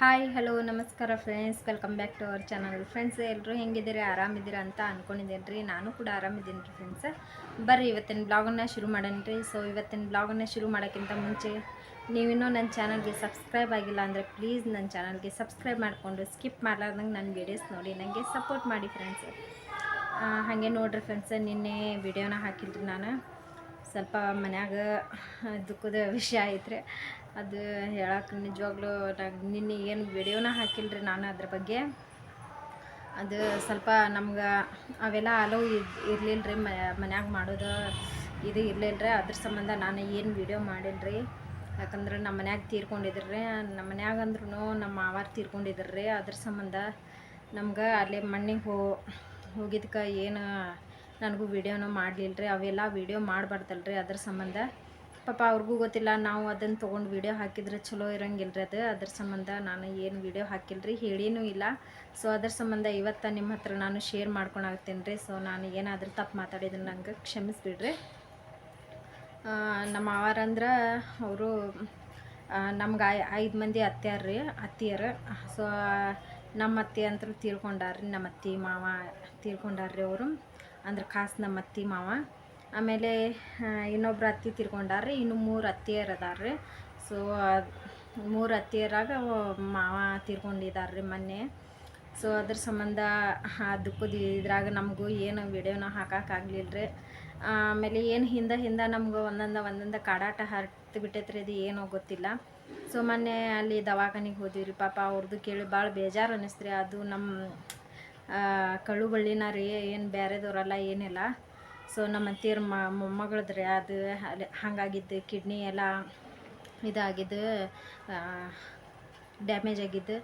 Hi hello ನಮಸ್ಕಾರ friends welcome back to our channel friends ಎಲ್ಲರೂ ಹೆಂಗಿದ್ದೀರಿ? ಆರಾಮಿದ್ದೀರಾ ಅಂತ ಅಂದ್ಕೊಂಡಿದ್ದೀನಿ ರೀ ನಾನು ಕೂಡ ಆರಾಮಿದ್ದೀನಿ ರೀ ಫ್ರೆಂಡ್ಸ್ ಬರ್ರಿ, ಇವತ್ತಿನ ಬ್ಲಾಗನ್ನು ಶುರು ಮಾಡೋಣ ರೀ ಸೊ ಇವತ್ತಿನ ಬ್ಲಾಗನ್ನ ಶುರು ಮಾಡೋಕ್ಕಿಂತ ಮುಂಚೆ ನೀವಿನ್ನೂ ನನ್ನ ಚಾನಲ್ಗೆ ಸಬ್ಸ್ಕ್ರೈಬ್ ಆಗಿಲ್ಲ ಅಂದರೆ ಪ್ಲೀಸ್ ನನ್ನ ಚಾನಲ್ಗೆ ಸಬ್ಸ್ಕ್ರೈಬ್ ಮಾಡಿಕೊಂಡು ಸ್ಕಿಪ್ ಮಾಡಲಾರ್ದಂಗೆ ನನ್ನ ವೀಡಿಯೋಸ್ ನೋಡಿ ನನಗೆ ಸಪೋರ್ಟ್ ಮಾಡಿ ಫ್ರೆಂಡ್ಸ್ ಹಾಗೆ ನೋಡಿರಿ ಫ್ರೆಂಡ್ಸ್ ನಿನ್ನೆ ವಿಡಿಯೋನ ಹಾಕಿದ್ರಿ ನಾನು. ಸ್ವಲ್ಪ ಮನ್ಯಾಗ ದುಃಖದ ವಿಷಯ ಐತ್ರಿ. ಅದು ಹೇಳಕ್ಕೆ ನಿಜವಾಗ್ಲೂ ನಾನು ನಿನ್ನೆ ಏನು ವಿಡಿಯೋನ ರೀ ನಾನು ಅದ್ರ ಬಗ್ಗೆ. ಅದು ಸ್ವಲ್ಪ ನಮ್ಗೆ ಅವೆಲ್ಲ ಅಲೋ ಇರಲಿಲ್ಲ ರೀ ಮನ್ಯಾಗ ಮಾಡೋದು ಇದು ಇರಲಿಲ್ಲ ರೀ ಅದ್ರ ಸಂಬಂಧ ನಾನು ಏನು ವಿಡಿಯೋ ಮಾಡಿಲ್ಲ ರೀ ಯಾಕಂದ್ರೆ ನಮ್ಮ ಮನ್ಯಾಗ ರೀ ನಮ್ಮ ಮನ್ಯಾಗ ಅಂದ್ರೂ ನಮ್ಮ ಮಾವಾರು ತೀರ್ಕೊಂಡಿದ್ರು. ರೀ ಅದ್ರ ಸಂಬಂಧ ನಮ್ಗೆ ಅಲ್ಲೇ ಮಣ್ಣಿಗೆ ಹೋಗಿದ್ಕೆ ಏನು ನನಗೂ ವಿಡಿಯೋನ ಮಾಡಲಿಲ್ಲ ರೀ ಅವೆಲ್ಲ ವೀಡಿಯೋ ಮಾಡಬಾರ್ದಲ್ರಿ ಅದ್ರ ಸಂಬಂಧ. ಪಾಪ ಅವ್ರಿಗೂ ಗೊತ್ತಿಲ್ಲ, ನಾವು ಅದನ್ನು ತೊಗೊಂಡು ವೀಡಿಯೋ ಹಾಕಿದ್ರೆ ಚಲೋ ಇರಂಗಿಲ್ಲ ರೀ ಅದು. ಅದ್ರ ಸಂಬಂಧ ನಾನು ಏನು ವಿಡಿಯೋ ಹಾಕಿಲ್ಲ ರೀ ಹೇಳಿನೂ ಇಲ್ಲ. ಸೊ ಅದ್ರ ಸಂಬಂಧ ಇವತ್ತು ನಿಮ್ಮ ಹತ್ರ ನಾನು ಶೇರ್ ಮಾಡ್ಕೊಂಡಾಗ್ತೀನಿ ರೀ ಸೊ ನಾನು ಏನಾದರೂ ತಪ್ಪು ಮಾತಾಡಿದ್ರೆ ನಂಗೆ ಕ್ಷಮಿಸ್ಬಿಡ್ರಿ. ನಮ್ಮ ಅವರಂದ್ರೆ ಅವರು ನಮ್ಗೆ ಐದು ಮಂದಿ ಅತ್ತೆಯಾರ ರೀ ಅತ್ತಿಯರು. ಸೊ ನಮ್ಮ ಅತ್ತೆ ಅಂತ ತೀರ್ಕೊಂಡಾರ್ರಿ, ನಮ್ಮ ಅತ್ತೆ ಮಾವ ತೀರ್ಕೊಂಡಾರ್ರಿ ಅವರು. ಅಂದ್ರೆ ಖಾಸ್ ನಮ್ಮ ಅತ್ತಿ ಮಾವ. ಆಮೇಲೆ ಇನ್ನೊಬ್ರು ಅತ್ತಿ ತಿರ್ಕೊಂಡಾರ್ರಿ, ಇನ್ನು ಮೂರು ಅತ್ತಿಯರು ಅದಾರ್ರಿ. ಸೊ ಮೂರು ಅತ್ತಿಯರಾಗ ಮಾವ ತಿರ್ಕೊಂಡಿದಾರ್ರಿ ಮೊನ್ನೆ. ಸೊ ಅದ್ರ ಸಂಬಂಧ ದುಃಖದ ಇದ್ರಾಗ ನಮಗೂ ಏನು ವಿಡಿಯೋನ ಹಾಕೋಕ್ಕಾಗಲಿಲ್ಲರಿ ಆಮೇಲೆ ಏನು ಹಿಂದೆ ಹಿಂದೆ ನಮ್ಗೆ ಒಂದೊಂದು ಒಂದೊಂದು ಕಾಡಾಟ ಹರ್ತು ಬಿಟ್ಟೈತ್ರಿ ಅದು ಏನೋ ಗೊತ್ತಿಲ್ಲ. ಸೊ ಮೊನ್ನೆ ಅಲ್ಲಿ ದವಾಖಾನಿಗೆ ರೀ ಪಾಪ ಅವ್ರದ್ದು ಕೇಳಿ ಭಾಳ ಬೇಜಾರು ಅನ್ನಿಸ್ತ್ರಿ ಅದು ನಮ್ಮ ಕಳ್ಳು ಬಳ್ಳಿನ ರೀ, ಏನು ಬೇರೆದವ್ರಲ್ಲ ಏನಿಲ್ಲ. ಸೊ ನಮ್ಮ ಅಂತೀರ ರೀ, ಅದು ಅಲ್ಲಿ ಹಂಗಾಗಿದ್ದು ಕಿಡ್ನಿ ಎಲ್ಲ ಇದಾಗಿದ್ದು ಡ್ಯಾಮೇಜ್ ಆಗಿದ್ದು.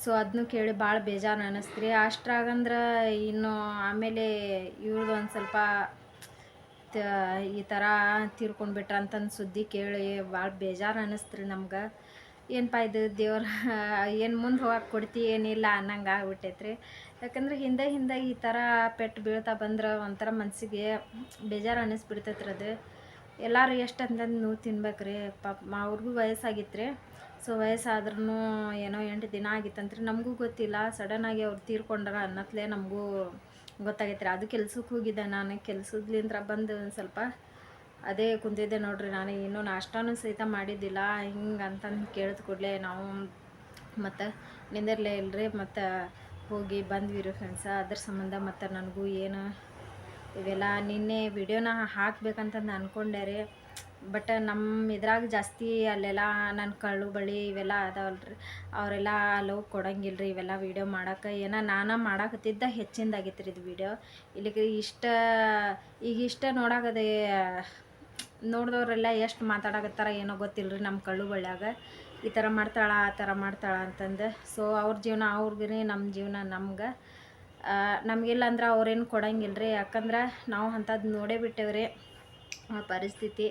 ಸೊ ಅದನ್ನು ಕೇಳಿ ಭಾಳ ಬೇಜಾರು ಅನ್ನಿಸ್ತ್ರಿ ಅಷ್ಟ್ರಾಗಂದ್ರೆ ಇನ್ನು ಆಮೇಲೆ ಇವ್ರದ್ದು ಒಂದು ಸ್ವಲ್ಪ ಈ ಥರ ತೀರ್ಕೊಂಡು ಬಿಟ್ರ ಅಂತಂದು ಸುದ್ದಿ ಕೇಳಿ ಭಾಳ ಬೇಜಾರು ಅನ್ನಿಸ್ತ್ರಿ ನಮ್ಗೆ. ಏನಪ್ಪ ಇದು ದೇವ್ರ, ಏನು ಮುಂದೆ ಹೋಗಕ್ಕೆ ಕೊಡ್ತಿ ಏನಿಲ್ಲ ಅನ್ನಂಗೆ ಆಗ್ಬಿಟ್ಟೈತ್ರಿ. ಯಾಕಂದ್ರೆ ಹಿಂದೆ ಹಿಂದೆ ಈ ಥರ ಪೆಟ್ಟು ಬೀಳ್ತಾ ಬಂದ್ರೆ ಒಂಥರ ಮನಸ್ಸಿಗೆ ಬೇಜಾರು ಅನ್ನಿಸ್ಬಿಡ್ತೈತ್ರಿ ಅದು. ಎಲ್ಲರೂ ಎಷ್ಟು ಅಂತಂದು ನೋವು ತಿನ್ಬೇಕು ರೀ ಪಾಪ ಅವ್ರಿಗೂ ವಯಸ್ಸಾಗಿತ್ತು ರೀ ಸೊ ವಯಸ್ಸಾದ್ರೂ ಏನೋ ಎಂಟು ದಿನ ಆಗಿತ್ತಂತ್ರಿ. ನಮಗೂ ಗೊತ್ತಿಲ್ಲ. ಸಡನ್ನಾಗಿ ಅವ್ರು ತೀರ್ಕೊಂಡ್ರ ಅನ್ನತ್ಲೇ ನಮಗೂ ಗೊತ್ತಾಗೈತೆ ರೀ ಅದು ಕೆಲ್ಸಕ್ಕೆ ಹೋಗಿದ್ದೆ ನಾನು. ಕೆಲ್ಸದ್ಲಿಂದ ಬಂದು ಒಂದು ಸ್ವಲ್ಪ ಅದೇ ಕುಂತಿದ್ದೆ ನೋಡ್ರಿ ನಾನು. ಇನ್ನೂ ನಾಷ್ಟಾನೂ ಸಹಿತ ಮಾಡಿದ್ದಿಲ್ಲ. ಹಿಂಗೆ ಅಂತಂದು ಕೇಳಿದ ಕೂಡಲೇ ನಾವು ಮತ್ತು ನಿಂದಿರಲೇ ಇಲ್ಲರಿ ಮತ್ತು ಹೋಗಿ ಬಂದ್ವಿ ರೀ ಫ್ರೆಂಡ್ಸ ಅದ್ರ ಸಂಬಂಧ ಮತ್ತು ನನಗೂ ಏನು ಇವೆಲ್ಲ ನಿನ್ನೆ ವಿಡಿಯೋನ ಹಾಕ್ಬೇಕಂತಂದು ಅಂದ್ಕೊಂಡೆ ರೀ ಬಟ್ ನಮ್ಮ ಇದ್ರಾಗ ಜಾಸ್ತಿ ಅಲ್ಲೆಲ್ಲ ನನ್ನ ಕಳ್ಳು ಬಳಿ ಇವೆಲ್ಲ ಅದಾವಲ್ರಿ. ಅವರೆಲ್ಲ ಅಲೋ ಕೊಡಂಗಿಲ್ಲ ರೀ ಇವೆಲ್ಲ ವೀಡಿಯೋ ಮಾಡೋಕೆ. ಏನ ನಾನು ಮಾಡಾಕತ್ತಿದ್ದ ಹೆಚ್ಚಿಂದಾಗಿತ್ತು ರೀ ಇದು ವೀಡಿಯೋ ಇಲ್ಲಿಗೆ ಇಷ್ಟ ಈಗ ಇಷ್ಟ ನೋಡಾಕದೆ ನೋಡಿದವರೆಲ್ಲ ಎಷ್ಟು ಮಾತಾಡಕತ್ತಾರ ಏನೋ ಗೊತ್ತಿಲ್ಲ ರೀ ನಮ್ಮ ಕಳ್ಳು ಬಳ್ಳ್ಯಾಗ ಈ ಥರ ಮಾಡ್ತಾಳೆ, ಆ ಥರ ಮಾಡ್ತಾಳೆ ಅಂತಂದು. ಸೊ ಅವ್ರ ಜೀವನ ಅವ್ರಿಗೆ ನಮ್ಮ ಜೀವನ ನಮ್ಗೆ. ನಮಗಿಲ್ಲ ಅಂದ್ರೆ ಅವ್ರೇನು ಕೊಡಂಗಿಲ್ಲ ರೀ ಯಾಕಂದ್ರೆ ನಾವು ಅಂಥದ್ದು ನೋಡೇ ಬಿಟ್ಟೇವ್ರಿ ಆ ಪರಿಸ್ಥಿತಿ.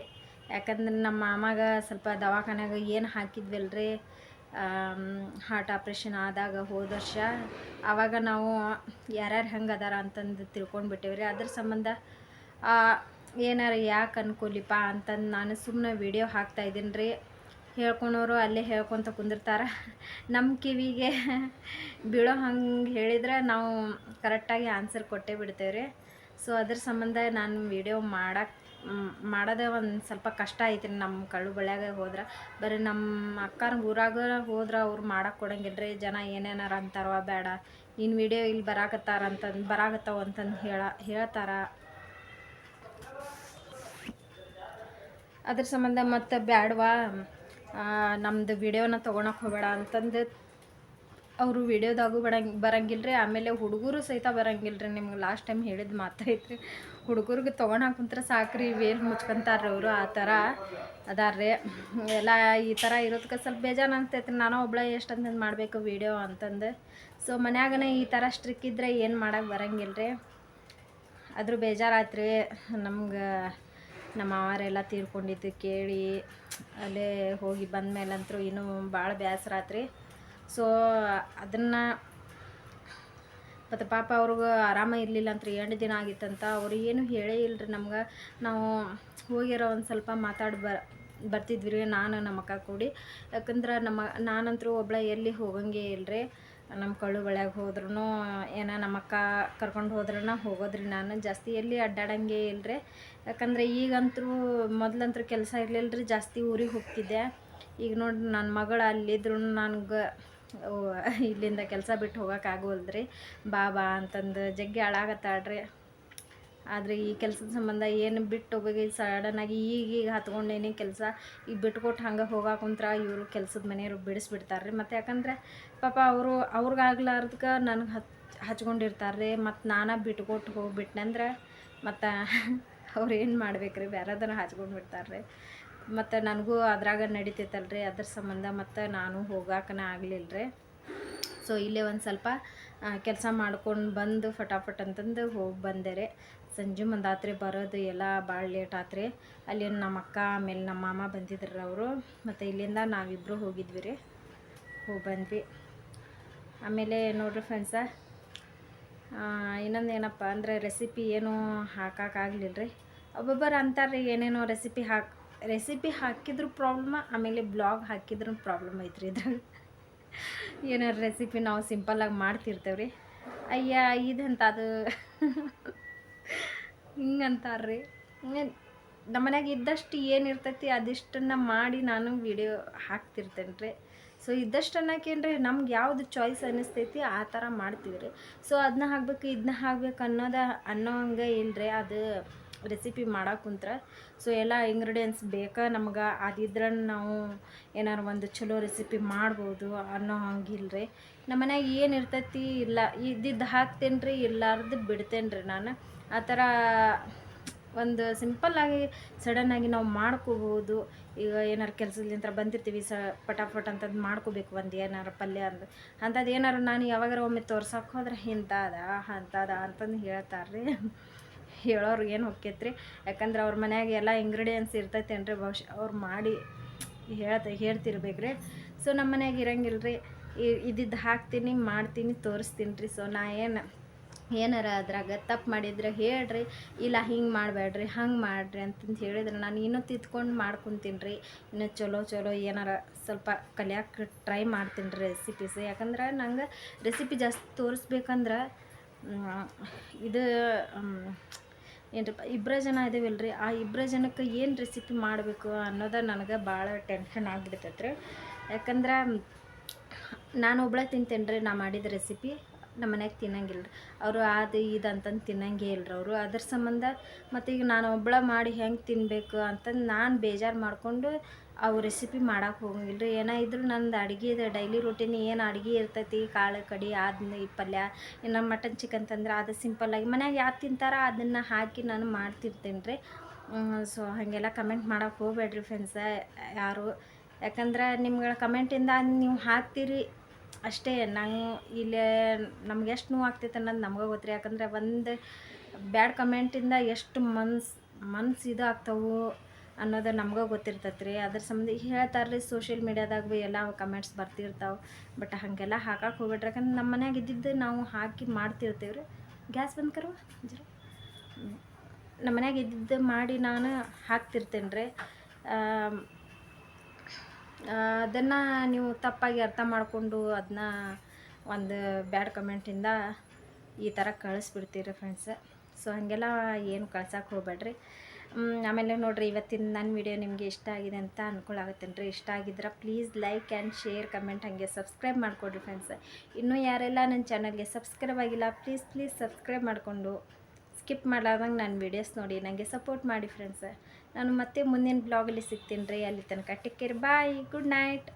ಯಾಕಂದ್ರೆ ನಮ್ಮ ಮಾಮಾಗ ಸ್ವಲ್ಪ ದವಾಖಾನೆಗೆ ಏನು ಹಾಕಿದ್ವಲ್ರಿ? ಹಾರ್ಟ್ ಆಪ್ರೇಷನ್ ಆದಾಗ ಹೋದ ವರ್ಷ ಆವಾಗ ನಾವು ಯಾರ್ಯಾರು ಹೆಂಗೆ ಅದಾರ ಅಂತಂದು ತಿಳ್ಕೊಂಡು ಬಿಟ್ಟೇವ್ರಿ. ಅದ್ರ ಸಂಬಂಧ ಏನಾರ ಯಾಕೆ ಅನ್ಕೊಲಿಪ್ಪ ಅಂತಂದು ನಾನು ಸುಮ್ಮನೆ ವಿಡಿಯೋ ಹಾಕ್ತಾ ಇದ್ದೀನಿ ರೀ. ಹೇಳ್ಕೊಳೋರು ಅಲ್ಲೇ ಹೇಳ್ಕೊತ ಕುಂದಿರ್ತಾರೆ. ನಮ್ಮ ಕಿವಿಗೆ ಬೀಳೋ ಹಂಗೆ ಹೇಳಿದ್ರೆ ನಾವು ಕರೆಕ್ಟಾಗಿ ಆನ್ಸರ್ ಕೊಟ್ಟೇ ಬಿಡ್ತೇವೆ ರೀ. ಸೊ ಅದ್ರ ಸಂಬಂಧ ನಾನು ವಿಡಿಯೋ ಮಾಡಕ್ಕೆ ಮಾಡೋದೇ ಒಂದು ಸ್ವಲ್ಪ ಕಷ್ಟ ಐತ್ರಿ ನಮ್ಮ ಕಳ್ಳು ಬಳ್ಯಾಗ ಹೋದ್ರೆ. ಬರೀ ನಮ್ಮ ಅಕ್ಕನ ಊರಾಗ ಹೋದ್ರೆ ಅವ್ರು ಮಾಡಕ್ಕೆ ಕೊಡಂಗಿಲ್ಲ ರೀ ಜನ ಏನೇನಾರ ಅಂತಾರವ, ಬೇಡ. ಇನ್ನು ವಿಡಿಯೋ ಇಲ್ಲಿ ಬರಾಕತ್ತಾರ ಅಂತಂದು, ಬರಾಕತ್ತಾವ ಅಂತಂದು ಹೇಳ, ಹೇಳ್ತಾರ. ಅದ್ರ ಸಂಬಂಧ ಮತ್ತು ಬ್ಯಾಡವಾ? ನಮ್ದು ವಿಡಿಯೋನ ತೊಗೊಳಕ್ಕೆ ಹೋಗಬೇಡ ಅಂತಂದು ಅವರು ವಿಡಿಯೋದಾಗೂ ಬರಂಗ್ ಬರಂಗಿಲ್ಲ ರೀ ಆಮೇಲೆ ಹುಡುಗರು ಸಹಿತ ಬರಂಗಿಲ್ಲ ರೀ ನಿಮ್ಗೆ ಲಾಸ್ಟ್ ಟೈಮ್ ಹೇಳಿದ ಮಾತೈತ್ರಿ ಹುಡುಗರಿಗೆ ತೊಗೊಂಡು ಕುಂತ್ರೆ ಸಾಕ್ರಿ. ವೇಲ್ ಮುಚ್ಕೊಂತಾರೆ ಅವರು? ಆ ಥರ ಅದಾರ್ರಿ. ಎಲ್ಲ ಈ ಥರ ಇರೋದಕ್ಕೆ ಸ್ವಲ್ಪ ಬೇಜಾರು ಅಂತೈತ್ರಿ ನಾನು ಒಬ್ಳೆ ಎಷ್ಟು ಅಂತಂದು ಮಾಡಬೇಕು ವಿಡಿಯೋ ಅಂತಂದು. ಸೊ ಮನ್ಯಾಗನೇ ಈ ಥರ ಸ್ಟ್ರಿಕ್ ಇದ್ದರೆ ಏನು ಮಾಡೋಕ್ಕೆ ಬರಂಗಿಲ್ಲ ರೀ ಅದ್ರ ಬೇಜಾರಾಯ್ತು ರೀ ನಮ್ಗೆ ನಮ್ಮ ಮಾವರೆಲ್ಲ ತೀರ್ಕೊಂಡಿದ್ದು ಕೇಳಿ ಅಲ್ಲೇ ಹೋಗಿ ಬಂದ ಮೇಲಂತೂ ಇನ್ನೂ ಭಾಳ ಬೇಸರ ಆತ್ರಿ ಸೊ ಅದನ್ನು ಮತ್ತು ಪಾಪ ಅವ್ರಿಗೆ ಆರಾಮ ಇರಲಿಲ್ಲ ಅಂತ ಎಂಟು ದಿನ ಆಗಿತ್ತಂತ ಅವ್ರು ಏನು ಹೇಳೇ ಇಲ್ಲರಿ ನಮ್ಗೆ. ನಾವು ಹೋಗಿರೋ ಒಂದು ಸ್ವಲ್ಪ ಮಾತಾಡಿ ಬರ್ತಿದ್ವಿ ರೀ, ನಾನು ನಮ್ಮ ಅಕ್ಕ ಕೂಡಿ. ಯಾಕಂದ್ರೆ ನಮ್ಮ, ನಾನಂತರೂ ಒಬ್ಳ ಎಲ್ಲಿ ಹೋಗಂಗೆ ಇಲ್ರಿ. ನಮ್ಮ ಕಳ್ಳು ಬಳ್ಯಾಗ ಹೋದ್ರೂ ಏನ ನಮ್ಮ ಅಕ್ಕ ಕರ್ಕೊಂಡು ಹೋದ್ರೂ ಹೋಗೋದ್ರಿ ನಾನು. ಜಾಸ್ತಿ ಎಲ್ಲಿ ಅಡ್ಡಾಡಂಗೆ ಇಲ್ರಿ. ಯಾಕಂದ್ರೆ ಈಗಂತೂ ಮೊದ್ಲಂತೂ ಕೆಲಸ ಇರಲಿಲ್ಲ ರೀ ಜಾಸ್ತಿ ಊರಿಗೆ ಹೋಗ್ತಿದ್ದೆ. ಈಗ ನೋಡಿ ನನ್ನ ಮಗಳು ಅಲ್ಲಿದ್ರು ನನಗೆ ಇಲ್ಲಿಂದ ಕೆಲಸ ಬಿಟ್ಟು ಹೋಗೋಕ್ಕಾಗೋಲ್ದ್ರಿ ಬಾ ಬಾ ಅಂತಂದು ಜಗ್ಗಿ ಹಾಳಾಗತ್ತಾಳ್ರಿ. ಆದರೆ ಈ ಕೆಲಸದ ಸಂಬಂಧ ಏನು ಬಿಟ್ಟು ಹೋಗಿ ಸಡನ್ನಾಗಿ ಈಗ ಈಗ ಹತ್ಕೊಂಡೇನಿ ಕೆಲಸ, ಈಗ ಬಿಟ್ಕೊಟ್ಟು ಹಂಗೆ ಹೋಗಾಕ ಕುಂತ್ರ ಇವರು ಕೆಲಸದ ಮನೆಯವರು ಬಿಡಿಸ್ಬಿಡ್ತಾರೆ ರೀ ಮತ್ತು ಯಾಕಂದ್ರೆ ಪಾಪ ಅವರು ಅವ್ರಿಗಾಗ್ಲಾರ್ದಕ್ಕೆ ನನಗೆ ಹತ್ ಹಚ್ಕೊಂಡಿರ್ತಾರೆ ರೀ ಮತ್ತು ನಾನು ಬಿಟ್ಕೊಟ್ಟು ಹೋಗ್ಬಿಟ್ನಂದ್ರೆ ಮತ್ತು ಅವ್ರು ಏನು ಮಾಡ್ಬೇಕು ರೀ ಬೇರೆದನ್ನು ಹಚ್ಕೊಂಡು ಬಿಡ್ತಾರೆ ಮತ್ತು ನನಗೂ ಅದ್ರಾಗ ನಡೀತೈತಲ್ರಿ ಅದ್ರ ಸಂಬಂಧ. ಮತ್ತು ನಾನು ಹೋಗಾಕನ ಆಗಲಿಲ್ಲ ರೀ ಸೊ ಇಲ್ಲೇ ಒಂದು ಸ್ವಲ್ಪ ಕೆಲಸ ಮಾಡ್ಕೊಂಡು ಬಂದು ಫಟಾಫಟ್ ಅಂತಂದು ಹೋಗಿ ಬಂದೆ ಸಂಜೆ ಮುಂದಾತ್ರೆ ಬರೋದು ಎಲ್ಲ ಭಾಳ ಲೇಟ್ ಆತ್ರಿ. ಅಲ್ಲಿ ನಮ್ಮ ಅಕ್ಕ, ಆಮೇಲೆ ನಮ್ಮ ಮಾಮ ಬಂದಿದ್ರು ಅವರು. ಮತ್ತು ಇಲ್ಲಿಂದ ನಾವಿಬ್ಬರು ಹೋಗಿದ್ವಿ ರೀ. ಹೋಗಿ ಬಂದ್ವಿ. ಆಮೇಲೆ ನೋಡ್ರಿ ಫ್ರೆಂಡ್ಸ ಇನ್ನೊಂದು ಏನಪ್ಪ ಅಂದರೆ ರೆಸಿಪಿ ಏನೂ ಹಾಕೋಕ್ಕಾಗಲಿಲ್ಲ ರೀ. ಒಬ್ಬೊಬ್ಬರು ಅಂತಾರೆ ಏನೇನೋ ರೆಸಿಪಿ ಹಾಕಿ ರೆಸಿಪಿ ಹಾಕಿದ್ರು ಪ್ರಾಬ್ಲಮ್ ಆಮೇಲೆ ಬ್ಲಾಗ್ ಹಾಕಿದ್ರೂ ಪ್ರಾಬ್ಲಮ್ ಐತ್ರಿ ಇದ್ರಾಗ. ಏನಾರು ರೆಸಿಪಿ ನಾವು ಸಿಂಪಲ್ಲಾಗಿ ಮಾಡ್ತಿರ್ತೇವೆ ರೀ ಅಯ್ಯ ಇದಂತ ಅದು ಹಿಂಗಂತಾರ್ರಿ ನಮ್ಮ ಮನ್ಯಾಗ ಇದ್ದಷ್ಟು ಏನಿರ್ತೈತಿ ಅದಿಷ್ಟನ್ನು ಮಾಡಿ ನಾನು ವಿಡಿಯೋ ಹಾಕ್ತಿರ್ತೇನೆ ರೀ ಸೊ ಇದ್ದಷ್ಟು ಅನ್ನೋಕೇನು ರೀ ನಮ್ಗೆ ಯಾವುದು ಚಾಯ್ಸ್ ಅನ್ನಿಸ್ತೈತಿ ಆ ಥರ ಮಾಡ್ತೀವಿ ರೀ ಸೊ ಅದನ್ನ ಹಾಕ್ಬೇಕು ಇದನ್ನ ಹಾಕ್ಬೇಕು ಅನ್ನೋದ, ಅನ್ನೋ ಹಂಗೆ ಇಲ್ಲರಿ ಅದು ರೆಸಿಪಿ ಮಾಡಕ್ಕೆ ಕುಂತ್ರ. ಸೊ ಎಲ್ಲ ಇಂಗ್ರೀಡಿಯೆಂಟ್ಸ್ ಬೇಕಾ? ನಮ್ಗೆ ಅದಿದ್ರೆ ನಾವು ಏನಾರು ಒಂದು ಚಲೋ ರೆಸಿಪಿ ಮಾಡ್ಬೋದು ಅನ್ನೋ ಹಂಗಿಲ್ರಿ. ನಮ್ಮ ಮನ್ಯಾಗ ಏನು ಇರ್ತೈತಿ ಇಲ್ಲ, ಇದ್ದಿದ್ದು ಹಾಕ್ತೇನೆ ರೀ ಇಲ್ಲಾರ್ದು ಬಿಡ್ತೇನೆ ರೀ ನಾನು. ಆ ಥರ ಒಂದು ಸಿಂಪಲ್ಲಾಗಿ ಸಡನ್ನಾಗಿ ನಾವು ಮಾಡ್ಕೋಬೋದು. ಈಗ ಏನಾರು ಕೆಲಸದಿಂದ ಬಂದಿರ್ತೀವಿ, ಸ ಪಟಾಫಟ್ ಅಂತದ್ದು ಮಾಡ್ಕೋಬೇಕು ಒಂದು ಏನಾರು ಪಲ್ಯ ಅಂದು. ಅಂಥದ್ದು ಏನಾರು ನಾನು ಯಾವಾಗಾರ ಒಮ್ಮೆ ತೋರ್ಸೋಕೆ ಹೋದ್ರೆ ಇಂಥದ ಅಂಥದ ಅಂತಂದು ಹೇಳ್ತಾರೆ ರೀ ಹೇಳೋರು ಏನು ಹೊಕ್ಕೈತ್ರಿ? ಯಾಕಂದ್ರೆ ಅವ್ರ ಮನ್ಯಾಗ ಎಲ್ಲ ಇಂಗ್ರೀಡಿಯೆಂಟ್ಸ್ ಇರ್ತೈತೇನ್ರಿ ಬಹುಶಃ ಅವ್ರು ಮಾಡಿ ಹೇಳ್ತ ಹೇಳ್ತಿರ್ಬೇಕು ರೀ ಸೊ ನಮ್ಮ ಮನ್ಯಾಗ ಇರಂಗಿಲ್ಲ ರೀ ಇದ್ದಿದ್ದು ಹಾಕ್ತೀನಿ, ಮಾಡ್ತೀನಿ ತೋರಿಸ್ತೀನಿ ರೀ ಸೊ ನಾ ಏನು, ಏನಾರ ಅದ್ರಾಗ ತಪ್ಪು ಮಾಡಿದ್ರೆ ಹೇಳ್ರಿ. ಇಲ್ಲ, ಹಿಂಗೆ ಮಾಡಬೇಡ್ರಿ ಹಂಗೆ ಮಾಡಿರಿ ಅಂತಂದು ಹೇಳಿದ್ರೆ ನಾನು ಇನ್ನೂ ತಿದ್ಕೊಂಡು ಮಾಡ್ಕೊತೀನಿ ರೀ ಇನ್ನು ಚಲೋ ಚಲೋ ಏನಾರ ಸ್ವಲ್ಪ ಕಲಿಯಕ್ಕೆ ಟ್ರೈ ಮಾಡ್ತೀನಿ ರೀ ರೆಸಿಪೀಸ್ ಯಾಕಂದ್ರೆ ನಂಗೆ ರೆಸಿಪಿ ಜಾಸ್ತಿ ತೋರಿಸ್ಬೇಕಂದ್ರೆ ಇದು ಏನರಪ್ಪ ಇಬ್ಬರ ಜನ ಇದೇವಲ್ಲ ರೀ ಆ ಇಬ್ಬರ ಜನಕ್ಕೆ ಏನು ರೆಸಿಪಿ ಮಾಡಬೇಕು ಅನ್ನೋದು ನನಗೆ ಭಾಳ ಟೆನ್ಷನ್ ಆಗಿಬಿಡ್ತೈತೆ ರೀ ಯಾಕಂದ್ರೆ ನಾನು ಒಬ್ಬಳೇ ತಿಂತೇನೆ ರೀ ನಾ ಮಾಡಿದ ರೆಸಿಪಿ ನಮ್ಮ ಮನ್ಯಾಗ ತಿನ್ನಂಗಿಲ್ಲ ರೀ ಅವರು ಅದು ಇದು ಅಂತಂದು ತಿನ್ನಂಗೇ ಇಲ್ರಿ ಅವರು. ಅದ್ರ ಸಂಬಂಧ ಮತ್ತು ಈಗ ನಾನು ಒಬ್ಬಳ ಮಾಡಿ ಹೆಂಗೆ ತಿನ್ನಬೇಕು ಅಂತಂದು ನಾನು ಬೇಜಾರು ಮಾಡಿಕೊಂಡು ಅವು ರೆಸಿಪಿ ಮಾಡೋಕೆ ಹೋಗಂಗಿಲ್ಲ ರೀ ಏನೋ ಇದ್ರು ನಂದು ಅಡುಗೆದು ಡೈಲಿ ರೂಟೀನ್ ಏನು ಅಡುಗೆ ಇರ್ತೈತಿ, ಕಾಳು ಕಡಿ ಅದನ್ನ ಈ ಪಲ್ಯ, ಇನ್ನು ಮಟನ್ ಚಿಕನ್ ತಂದ್ರೆ ಅದು ಸಿಂಪಲ್ಲಾಗಿ ಮನ್ಯಾಗ ಯಾರು ತಿಂತಾರ ಅದನ್ನು ಹಾಕಿ ನಾನು ಮಾಡ್ತಿರ್ತೇನೆ ರೀ ಸೊ ಹಾಗೆಲ್ಲ ಕಮೆಂಟ್ ಮಾಡೋಕೆ ಹೋಗ್ಬೇಡ್ರಿ ಫ್ರೆಂಡ್ಸ ಯಾರು ಯಾಕಂದ್ರೆ ನಿಮ್ಗಳ ಕಮೆಂಟಿಂದ ನೀವು ಹಾಕ್ತೀರಿ. ಅಷ್ಟೇ ನಾನು ಇಲ್ಲೇ ನಮ್ಗೆ ಎಷ್ಟು ನೋವು ಆಗ್ತೈತೆ ಅನ್ನೋದು ನಮ್ಗೆ ಗೊತ್ತು ಯಾಕಂದರೆ ಒಂದು ಬ್ಯಾಡ್ ಕಮೆಂಟಿಂದ ಎಷ್ಟು ಮನ್ಸು ಮನ್ಸು ಇದು ಆಗ್ತಾವು ಅನ್ನೋದು ನಮ್ಗೆ ಗೊತ್ತಿರ್ತೈತೆ ರೀ ಅದ್ರ ಸಂಬಂಧ ಹೇಳ್ತಾರೆ ರೀ ಸೋಷಿಯಲ್ ಮೀಡ್ಯಾದಾಗ ಭೀ ಎಲ್ಲ ಕಮೆಂಟ್ಸ್ ಬರ್ತಿರ್ತಾವೆ. ಬಟ್ ಹಾಗೆಲ್ಲ ಹಾಕಕ್ಕೆ ಹೋಗ್ಬಿಟ್ರೆ ಯಾಕಂದ್ರೆ ನಮ್ಮ ಮನ್ಯಾಗ ಇದ್ದಿದ್ದು ನಾವು ಹಾಕಿ ಮಾಡ್ತಿರ್ತೀವಿ ರೀ ಗ್ಯಾಸ್ ಬಂದ್ ಕರುವ, ಜರ. ನಮ್ಮ ಮನ್ಯಾಗ ಇದ್ದಿದ್ದು ಮಾಡಿ ನಾನು ಹಾಕ್ತಿರ್ತೇನೆ ರೀ ಅದನ್ನು ನೀವು ತಪ್ಪಾಗಿ ಅರ್ಥ ಮಾಡಿಕೊಂಡು ಅದನ್ನ ಒಂದು ಬ್ಯಾಡ್ ಕಮೆಂಟಿಂದ ಈ ಥರ ಕಳಿಸ್ಬಿಡ್ತೀರಿ ಫ್ರೆಂಡ್ಸ್ ಸೊ ಹಾಗೆಲ್ಲ ಏನು ಕಳ್ಸೋಕೆ ಹೋಗ್ಬೇಡ್ರಿ. ಆಮೇಲೆ ನೋಡಿರಿ, ಇವತ್ತಿನ ನನ್ನ ವಿಡಿಯೋ ನಿಮಗೆ ಇಷ್ಟ ಆಗಿದೆ ಅಂತ ಅನ್ಕೊಳಾಗತ್ತೇನೆ ರೀ ಇಷ್ಟ ಆಗಿದ್ರೆ please like and share comment ಹಾಗೆ ಸಬ್ಸ್ಕ್ರೈಬ್ ಮಾಡಿಕೊಡ್ರಿ ಫ್ರೆಂಡ್ಸ್ ಇನ್ನೂ ಯಾರೆಲ್ಲ ನನ್ನ ಚಾನಲ್ಗೆ ಸಬ್ಸ್ಕ್ರೈಬ್ ಆಗಿಲ್ಲ ಪ್ಲೀಸ್ ಪ್ಲೀಸ್ ಸಬ್ಸ್ಕ್ರೈಬ್ ಮಾಡಿಕೊಂಡು. ಸ್ಕಿಪ್ ಮಾಡಲಾರ್ದಂಗೆ ನನ್ನ ವೀಡಿಯೋಸ್ ನೋಡಿ ನನಗೆ ಸಪೋರ್ಟ್ ಮಾಡಿ ಫ್ರೆಂಡ್ಸ್ ನಾನು ಮತ್ತೆ ಮುಂದಿನ ಬ್ಲಾಗಲ್ಲಿ ಸಿಗ್ತೀನಿ ರೀ. ಅಲ್ಲಿ ತನಕ take care bye good night